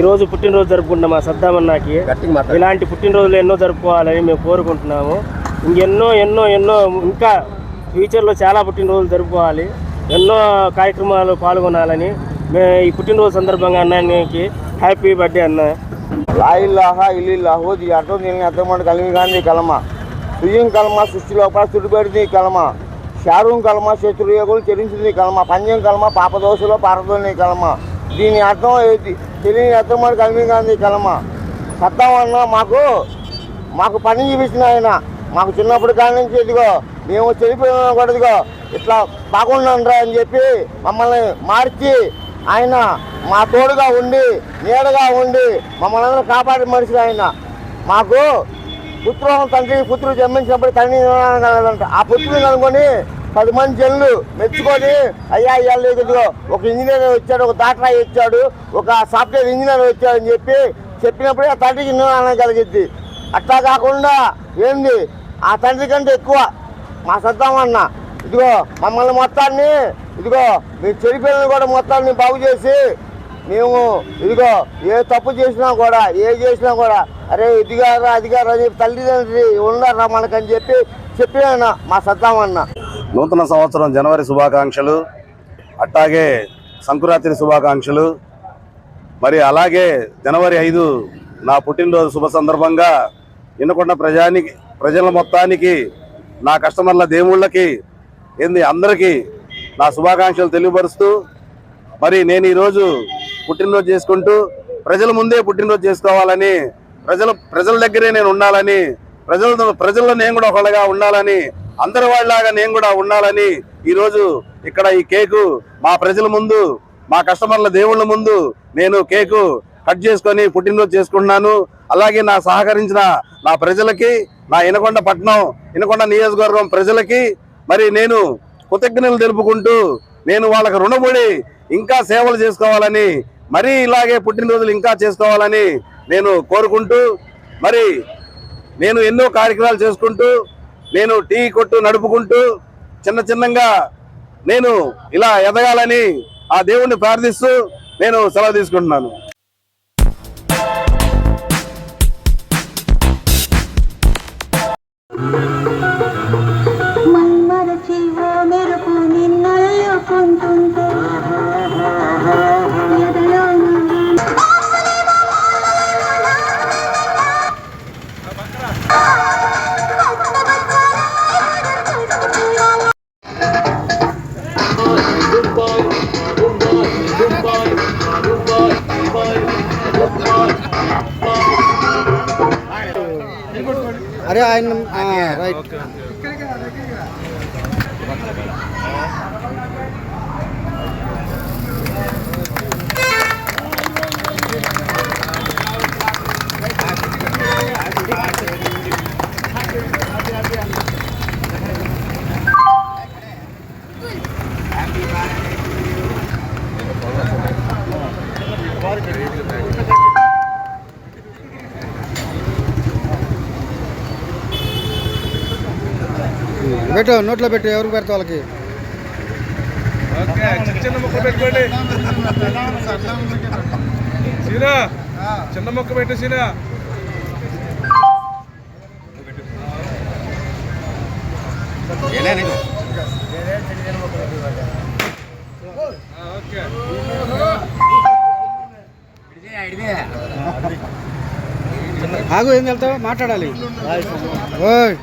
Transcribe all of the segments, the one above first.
ఈ రోజు పుట్టినరోజు జరుపుకుంటున్న మా సద్దామన్నాకి. ఇలాంటి పుట్టినరోజులు ఎన్నో జరుపుకోవాలని మేము కోరుకుంటున్నాము. ఇంకెన్నో ఎన్నో ఎన్నో ఇంకా ఫ్యూచర్లో చాలా పుట్టినరోజులు జరుపుకోవాలి. ఎన్నో కార్యక్రమాలు పాల్గొనాలని మేము ఈ పుట్టినరోజు సందర్భంగా అన్నానికి హ్యాపీ బర్త్డే అన్న. లా ఇల్లాహ ఇల్లిల్లాహు ది అటో నేను అర్థమంట కలిమి గాంధీ కలమ. సుయం కలమ సృష్టి లోపల చుట్టుబడిది కలమ. శారూం కలమ శత్రుయోగులు చెల్లించింది కలమ పంచం కలమ పాపదోషలో పారదోని కలమ. దీని అర్థం ఏంటి? తెలియని అర్థం మరి గాంధీ కలమ? సత్తం అన్న మాకు మాకు పని చూపించిన ఆయన. మాకు చిన్నప్పుడు కాడి నుంచి ఇదిగో మేము చెడిపోయినా కూడా ఇదిగో ఇట్లా బాగుండంరా అని చెప్పి మమ్మల్ని మార్చి ఆయన మా తోడుగా ఉండి నీడగా ఉండి మమ్మల్ని అందరూ కాపాడే మనిషి ఆయన. మాకు పుత్రం తండ్రి పుత్రుడు జన్మించినప్పుడు తండ్రి కలదంట ఆ పుత్రుని కనుక్కొని పది మంది జనులు మెచ్చుకొని అయ్యా ఇవాళ ఇదిగో ఒక ఇంజనీర్ వచ్చాడు ఒక డాక్టర్ అయ్యి వచ్చాడు ఒక సాఫ్ట్వేర్ ఇంజనీర్ వచ్చాడు అని చెప్పి చెప్పినప్పుడే ఆ తండ్రికి నిర్ణయం కలిగింది. అట్లా కాకుండా ఏంది? ఆ తండ్రి కంటే ఎక్కువ మా సద్దామన్న ఇదిగో మమ్మల్ని మొత్తాన్ని ఇదిగో మీ చెడిపోయిన కూడా మొత్తాన్ని బాగు చేసి మేము ఇదిగో ఏ తప్పు చేసినా కూడా ఏ చేసినా కూడా అరే ఇదిగారా అదిగారా అని చెప్పి తల్లిదండ్రి ఉన్నారా మనకని చెప్పి చెప్పిన మా సద్దామన్న నూతన సంవత్సరం జనవరి శుభాకాంక్షలు అట్టాగే సంకురాత్రి శుభాకాంక్షలు. మరి అలాగే జనవరి ఐదు నా పుట్టినరోజు శుభ సందర్భంగా వినకొండ ప్రజానికి ప్రజల మొత్తానికి నా కస్టమర్ల దేవుళ్ళకి ఏంది అందరికీ నా శుభాకాంక్షలు తెలియపరుస్తూ మరి నేను ఈరోజు పుట్టినరోజు చేసుకుంటూ ప్రజల ముందే పుట్టినరోజు చేసుకోవాలని ప్రజల ప్రజల దగ్గరే నేను ఉండాలని ప్రజల ప్రజల్లో నేను కూడా ఒకళ్ళగా ఉండాలని అందరి వాళ్ళలాగా నేను కూడా ఉండాలని ఈరోజు ఇక్కడ ఈ కేకు మా ప్రజల ముందు మా కస్టమర్ల దేవుళ్ళ ముందు నేను కేకు కట్ చేసుకొని పుట్టినరోజు చేసుకుంటున్నాను. అలాగే నా సహకరించిన నా ప్రజలకి నా ఇనకొండ పట్నం ఇనకొండ నియోజకవర్గం ప్రజలకి మరి నేను కృతజ్ఞతలు తెలుపుకుంటూ నేను వాళ్ళకు రుణపడి ఇంకా సేవలు చేసుకోవాలని మరీ ఇలాగే పుట్టినరోజులు ఇంకా చేసుకోవాలని నేను కోరుకుంటూ మరి నేను ఎన్నో కార్యక్రమాలు చేసుకుంటూ నేను టీ కొట్టు నడుపుకుంటూ చిన్న చిన్నగా నేను ఇలా ఎదగాలని ఆ దేవుణ్ణి ప్రార్థిస్తూ నేను సెలవు తీసుకుంటున్నాను. అరే ఆయన ఆ, రైట్ పెట్టు నోట్లో పెట్టు ఎవరికి పెడతా వాళ్ళకి? చిన్న మొక్క పెట్టుకోండి. సీనా చిన్న మొక్క పెట్టు సీనా. ఆగు ఏం వెళ్తావు? మాట్లాడాలి. ఓయ్.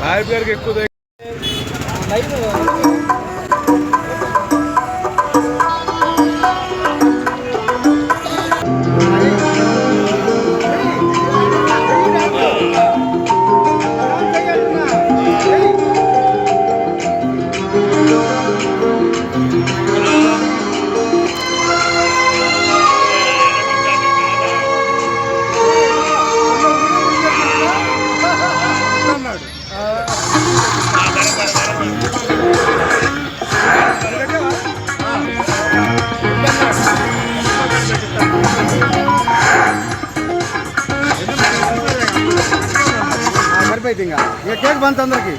సాహిబ్ గారికి ఎక్కువ దగ్గర అయితే ఇంకా. ఇక కేక్ బంత్ అందరికి.